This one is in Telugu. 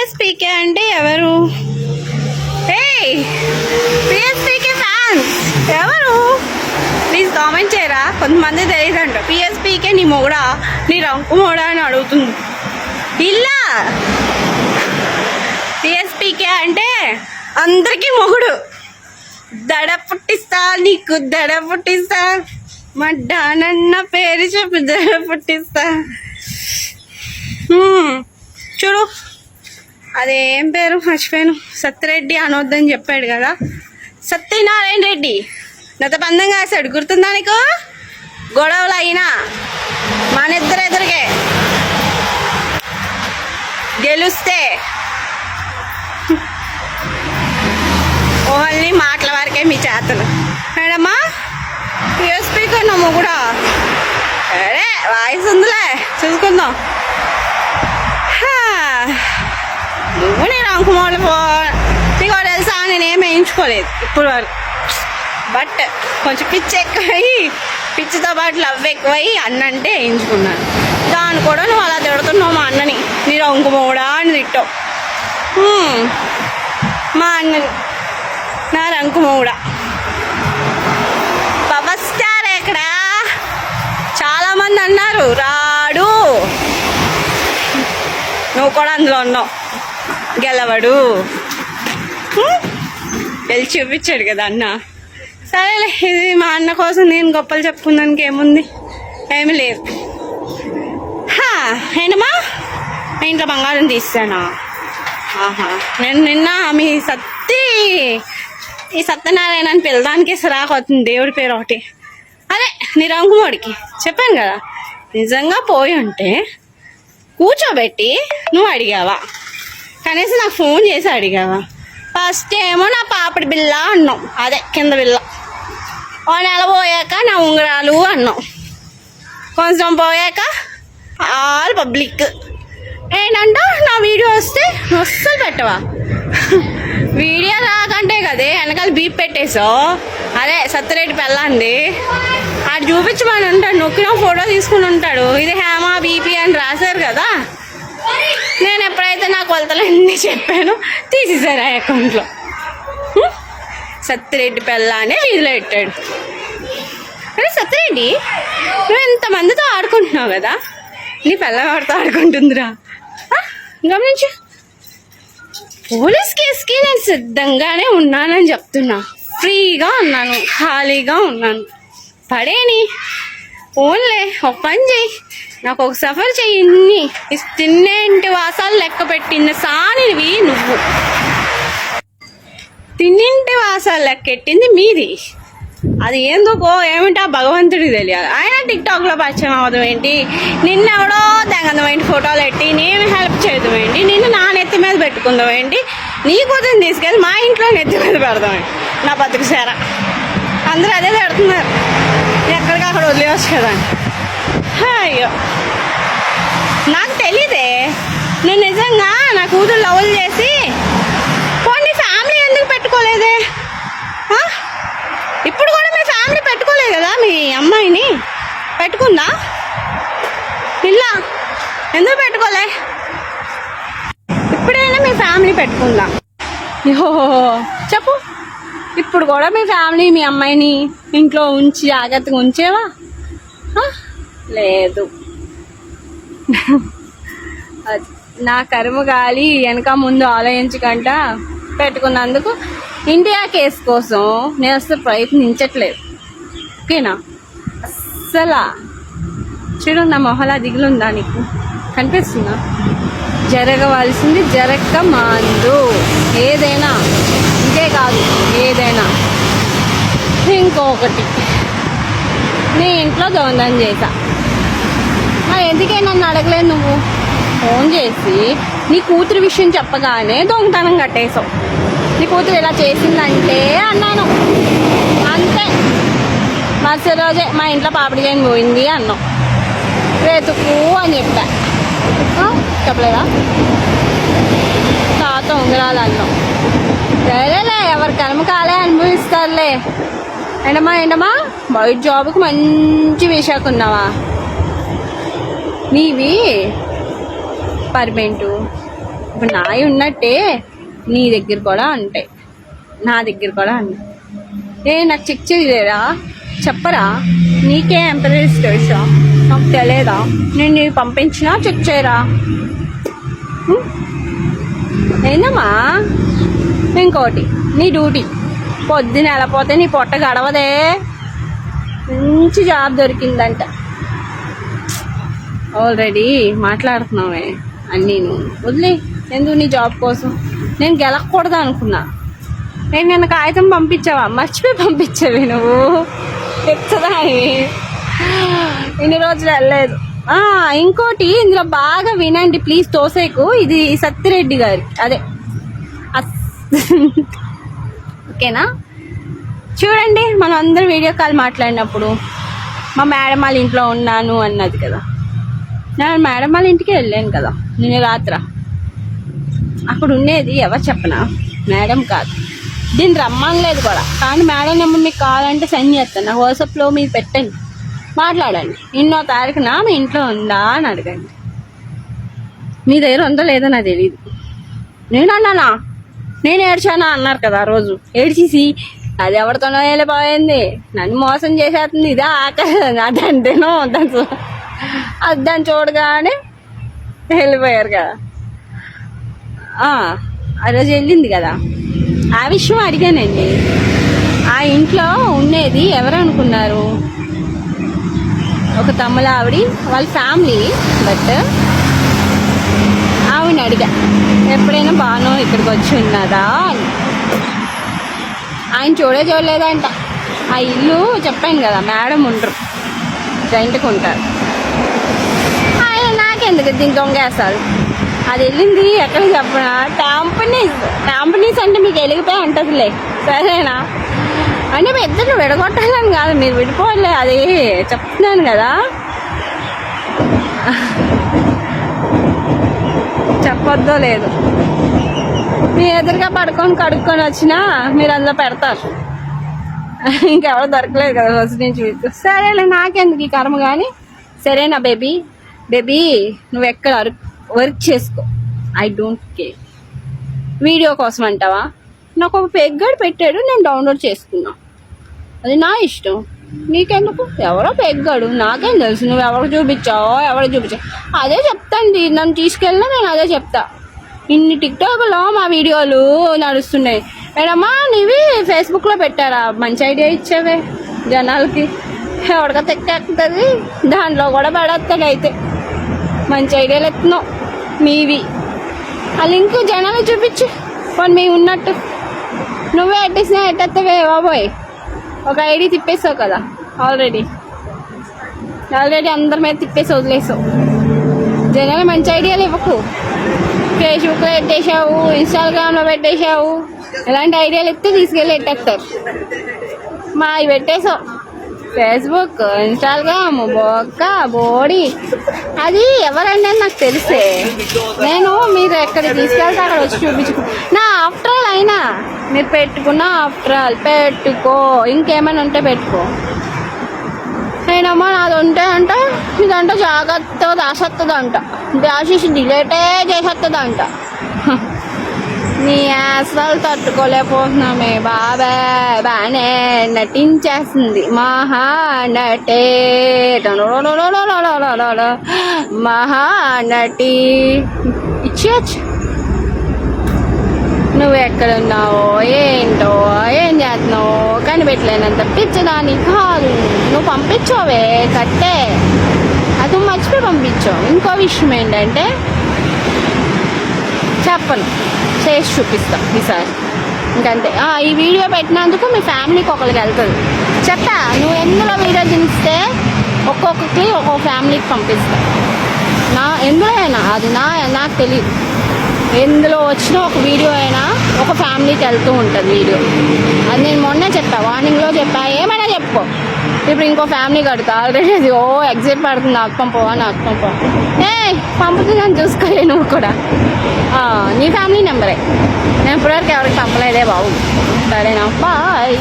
పిఎస్పీకే అంటే ఎవరు? ఏయ్ పిఎస్పీకే ఫ్యాన్స్ ఎవరు? ప్లీజ్ కామెంట్ చేయరా? కొంతమంది తెలియదంట పిఎస్పీకే నీ మొగుడా? నీ రంకు మొగుడా అని అడుగుతుంది. ఇల్లా! పిఎస్పీకే అంటే అందరికీ మొగుడు. దడ పుట్టిస్తా నీకు దడ పుట్టిస్తా. మా డానన్న పేరు చెప్పి దడ పుట్టిస్తా. చూడు. అదేం పేరు? మర్చిపోయాను. సత్యరెడ్డి అనొద్దని చెప్పాడు కదా. సత్యనారాయణ రెడ్డి. నత పందం కాశాడు. గుర్తుందా నీకు? గొడవలు అయినా మన ఇద్దరు ఎదురుగే. గెలుస్తే. ఓన్లీ మాటల వరకే మీ చేతలు. మేడమ్మా స్పీకర్ నమ్మ కూడా. అరే వాయిస్ ఉందిలే. చూసుకుందాం. నువ్వు నేను అంకుమాలు పో నీకు తెలుసా తెలుసా? నేనేం వేయించుకోలేదు ఇప్పుడు వరకు బట్ కొంచెం పిచ్చి ఎక్కువయ్యి పిచ్చితో పాటు లవ్ ఎక్కువయ్యి అన్న అంటే వేయించుకున్నాను. దాన్ని కూడా నువ్వు అలా తిడుతున్నావు మా అన్నని. నీ అంకుమోడా అని తిట్టావు. మా అన్నని. నా రంకుమోడా పవర్ స్టార్ ఎక్కడా? అన్నారు. రాడు. నువ్వు కూడా అందులో ఉన్నావు. గెలవడు. వెళ్ళి చూపించాడు కదా అన్న. సరేలే ఇది మా అన్న కోసం నేను గొప్పలు చెప్పుకున్నానికి ఏముంది? ఏమి లేదు. హా, ఏంటమ్మా? మీ ఇంట్లో బంగారం తీస్తానా? ఆహా నేను నిన్న మీ సత్తి ఈ సత్యనారాయణ అని పిల్లదానికి సరాకు అవుతుంది దేవుడి పేరు ఒకటి. అదే నిరంకుమోడికి చెప్పాను కదా నిజంగా పోయి ఉంటే కూర్చోబెట్టి నువ్వు అడిగావా? కనీసం నాకు ఫోన్ చేసి అడిగావా? ఫస్ట్ ఏమో నా పాపడి బిల్ల అన్నాం. అదే కింద బిల్ల ఓ నెల పోయాక నా ఉంగరాలు అన్నాం. కొంచెం పోయాక ఆల్ పబ్లిక్. ఏంటంటే నా వీడియో వస్తే అస్సలు పెట్టవా? వీడియో రాకంటే కదే వెనకాల బీప్ పెట్టేసావు అదే సత్యరెడ్డి పెళ్ళంది. అది చూపించమని ఉంటాడు నొక్కిన ఫోటో తీసుకుని ఉంటాడు. ఇది హేమా బీపీ అని రాశారు కదా. అయితే నా నా కొలతలన్నీ చెప్పానో. తీసేశారు ఆ అకౌంట్లో సత్తిరెడ్డి సత్యరెడ్డి పెళ్ళ అనే వీధిలో పెట్టాడు. అరే సత్యరెడ్డి నువ్వు ఎంతమందితో ఆడుకుంటున్నావు కదా? నీ పిల్లవాడితో ఆడుకుంటుందిరా. గమనించు. పోలీస్ కేసుకి నేను సిద్ధంగానే ఉన్నానని చెప్తున్నా. ఫ్రీగా ఉన్నాను ఖాళీగా ఉన్నాను. పడేని. ఓన్లే ఒక పని చెయ్యి నాకు ఒక సఫర్ చెయ్యి ఇన్ని. తిన్నేంటి వాసాలు లెక్క పెట్టిన సానివి నువ్వు. తిన్నింటి వాసాలు లెక్కెట్టింది మీది. అది ఏందుకో ఏమిటా భగవంతుడికి తెలియదు ఆయన టిక్ టాక్లో పరిచయం అవడం ఏంటి? నిన్నెవడో తెగందం ఏంటి ఫోటోలు పెట్టి నేను హెల్ప్ చేయడం ఏంటి? నిన్ను నా నెత్తి మీద పెట్టుకుందాం ఏంటి? నీ కూతురు తీసుకెళ్ళి మా ఇంట్లో నెత్తి మీద పెడదాం నా బతుకు సేర అందరూ అదే పెడుతున్నారు. ఎక్కడికి అక్కడ వదిలేవచ్చు కదా అయ్యో నాకు తెలీదే. నేను నిజంగా నా కూతురు లవ్ చేసి పోనీ ఫ్యామిలీ ఎందుకు పెట్టుకోలేదే? ఇప్పుడు కూడా మీ ఫ్యామిలీ పెట్టుకోలేదు కదా మీ అమ్మాయిని? పెట్టుకుందా? ఇలా ఎందుకు పెట్టుకోలే? ఇప్పుడైనా మీ ఫ్యామిలీ పెట్టుకుందా? ఓహో చెప్పు. ఇప్పుడు కూడా మీ ఫ్యామిలీ మీ అమ్మాయిని ఇంట్లో ఉంచి జాగ్రత్తగా ఉంచేవా? లేదు. నా కర్మ గాలి వెనక ముందు ఆలోచించకంట పెట్టుకున్నందుకు ఇండియా కేసు కోసం నేను అసలు ప్రయత్నించట్లేదు. ఓకేనా? అస్సలా చూడు నా మొహలా దిగులుందా నీకు? కనిపిస్తుందా? జరగవలసింది జరగక మాందు. ఏదైనా. ఇంకే కాదు ఏదైనా. ఇంకొకటి. నీ ఇంట్లో దొంగతనం చేశా. ఎందుకే నన్ను అడగలేదు నువ్వు? ఫోన్ చేసి నీ కూతురు విషయం చెప్పగానే దొంగతనం కట్టేశావు. నీ కూతురు ఇలా చేసిందంటే అన్నాను. అంతే. మరుసటి రోజే మా ఇంట్లో పాపిడి చేయని పోయింది అన్నావు. వెతుకు అని చెప్పా. చెప్పలేదా? తాత ఉంగరాలు అన్నావు సరేలే ఎవరి కర్మ కాలే అనుభవిస్తారులే. ఏంటమ్మా ఏంటమ్మా బయట జాబ్కి మంచి విశాఖ నీవి? పర్మెంటు? ఇప్పుడు నాయి ఉన్నట్టే నీ దగ్గర కూడా ఉంటాయి. నా దగ్గర కూడా ఉన్నాయి. ఏ నాకు చెక్ చేయలేరా చెప్పరా? నీకే ఎంపరేజ్ తెలుసా? నాకు తెలియదా నేను నీకు పంపించినా చెక్ చేయరా? ఏందమ్మా? ఇంకోటి నీ డ్యూటీ. పొద్దున వెళ్ళపోతే నీ పొట్ట గడవదే. మంచి జాబ్ దొరికిందంట. ఆల్రెడీ మాట్లాడుతున్నావే అన్ని నువ్వు వదిలే ఎందుకు నీ జాబ్ కోసం? నేను గెలకూడదు అనుకున్నా. నేను నిన్న కాగితం పంపించావా? మర్చిపోయి పంపించావి నువ్వు. తెచ్చదాని ఇన్ని రోజులు వెళ్ళలేదు. ఇంకోటి ఇందులో బాగా వినండి ప్లీజ్ తోసేకు. ఇది సత్తిరెడ్డి గారి అదే. ఓకేనా? చూడండి మనం అందరం వీడియో కాల్ మాట్లాడినప్పుడు మా మేడం వాళ్ళ ఇంట్లో ఉన్నాను అన్నది కదా. నేను మేడం వాళ్ళ ఇంటికి వెళ్ళాను కదా నేను రాత్ర. అక్కడ ఉండేది ఎవరు చెప్పనా? మేడం కాదు. దీన్ని రమ్మనలేదు కూడా. కానీ మేడం నెంబర్ మీకు కావాలంటే సెండ్ చేస్తాను. నా వాట్సాప్లో మీరు పెట్టండి. మాట్లాడండి. ఎన్నో తారీఖున మీ ఇంట్లో ఉందా అని అడగండి. మీ దగ్గర ఉందో లేదో నాకు తెలియదు నేను అన్నానా? నేను ఏడ్చానా అన్నారు కదా ఆ రోజు. ఏడ్చేసి అది ఎవరితోనో వెళ్ళిపోయింది. నన్ను మోసం చేసేస్తుంది. ఇదే ఆకలి. అదంటేనో దాని దాన్ని చూడగానే వెళ్ళిపోయారు కదా. ఆ, రోజు వెళ్ళింది కదా. ఆ విషయం అడిగానండి. ఆ ఇంట్లో ఉండేది ఎవరు అనుకున్నారు? ఒక తమ్ముల ఆవిడ వాళ్ళ ఫ్యామిలీ బట్ ఆవిడ అడిగా. ఎప్పుడైనా బాను ఇక్కడికి వచ్చి ఉన్నదా అని. ఆయన చూడే చూడలేదంట. ఆ ఇల్లు చెప్పాను కదా మేడం ఉండరు. రెంట్కి ఉంటారు. ఎందుకు దీని దీని దొంగేస్తారు అది వెళ్ళింది ఎక్కడ చెప్పనా? కంపెనీస్ కంపెనీస్ అంటే మీకు వెలిగిపోయి ఉంటుందిలే. సరేనా? అంటే మీ ఇద్దరు విడగొట్టాలని కాదు మీరు విడిపోలే అది చెప్తున్నాను కదా. చెప్పొద్దో లేదు. మీ ఎదురుగా పడుకొని కడుక్కొని వచ్చినా మీరు అందులో పెడతారు. ఇంకెవరు దొరకలేదు కదా రోజు నుంచి మీకు. సరేలే నాకెందుకు ఈ కర్మ కానీ? సరేనా బేబీ? బేబీ నువ్వు ఎక్కడ వర్క్ చేసుకో. I don't care. వీడియో కోసం అంటావా? నాకు ఒక పెగ్గాడు పెట్టాడు నేను డౌన్లోడ్ చేసుకున్నా. అది నా ఇష్టం. నీకెందుకు? ఎవరో పెగ్గాడు నాకేం తెలుసు. నువ్వు ఎవరు చూపించావో ఎవరు చూపించావు అదే చెప్తాను నన్ను తీసుకెళ్ళినా నేను అదే చెప్తా. ఇన్ని టిక్టాక్లో మా వీడియోలు నడుస్తున్నాయి. మేడమ్మా నీవి ఫేస్బుక్లో పెట్టారా? మంచి ఐడియా ఇచ్చావే జనాలకి. ఎవడిక తెక్కేస్తుంది దాంట్లో కూడా పడేస్తాడు అయితే. మంచి ఐడియాలు ఎత్తున్నావు. మీవి. ఆ లింక్ జనాలు చూపించు. వాళ్ళు మీ ఉన్నట్టు. నువ్వే ఎట్టేసినా ఎట్టేస్తావే బాబోయ్. ఒక ఐడి తిప్పేసావు కదా ఆల్రెడీ ఆల్రెడీ అందరి మీద తిప్పేసి వదిలేసావు. జనాలు మంచి ఐడియాలు ఇవ్వకు. ఫేస్బుక్లో పెట్టేశావు ఇన్స్టాగ్రామ్లో పెట్టేశావు. ఇలాంటి ఐడియాలు ఇస్తే తీసుకెళ్ళి ఎట్టేస్తారు. మా అవి పెట్టేసావు. ఫేస్బుక్ ఇన్స్టాగ్రామ్ బొక్క బోడి. అది ఎవరండి అని నాకు తెలిసే. నేను మీరు ఎక్కడ తీసుకెళ్తే అక్కడ వచ్చి చూపించుకో. నా ఆఫ్టర్ ఆల్ అయినా మీరు పెట్టుకున్న ఆఫ్టర్ ఆల్ పెట్టుకో. ఇంకేమైనా ఉంటే పెట్టుకో. నేనమ్మా నాది ఉంటే అంట ఇదంట జాగ్రత్తగా అంట దాసేసి డిలేటే చేసేస్తుంది అంట నీ అసలు తట్టుకోలేకపోతున్నామే. బాబే బాగానే నటించేస్తుంది. మహానటే మహానటి ఇచ్చేయచ్చు. నువ్వు ఎక్కడున్నావో ఏంటో ఏం చేస్తున్నావో కనిపెట్టలేనంత పిచ్చదాని కాదు. నువ్వు పంపించోవే కట్టే. అది మర్చిపోయి పంపించావు. ఇంకో విషయం ఏంటంటే చెప్పను. చేసి చూపిస్తా ఈసారి. ఇంకంతే. ఈ వీడియో పెట్టినందుకు మీ ఫ్యామిలీకి ఒకరికి వెళ్తుంది. చెప్తా నువ్వు ఎందులో వీడియో దించితే ఒక్కొక్కరికి ఒక్కొక్క ఫ్యామిలీకి పంపిస్తా. నా ఎందులో అయినా అది నా నాకు తెలియదు ఎందులో వచ్చిన ఒక వీడియో అయినా ఒక ఫ్యామిలీకి వెళ్తూ ఉంటుంది వీడియో. అది నేను మొన్నే చెప్పా వార్నింగ్లో చెప్పా. ఏమైనా చెప్పుకో ఇప్పుడు ఇంకో ఫ్యామిలీ కడతా. ఆల్రెడీ అది ఓ ఎగ్జైట్ పడుతుంది. నాకు పంపవా నాకు పంపవా ఏ పంపుతున్నాను చూసుకోలే నువ్వు కూడా. నీ ఫ్యామిలీ నెంబరే నేను ఇప్పటివరకు ఎవరికి పంపలేదే బాబు. సరేనా? బాయ్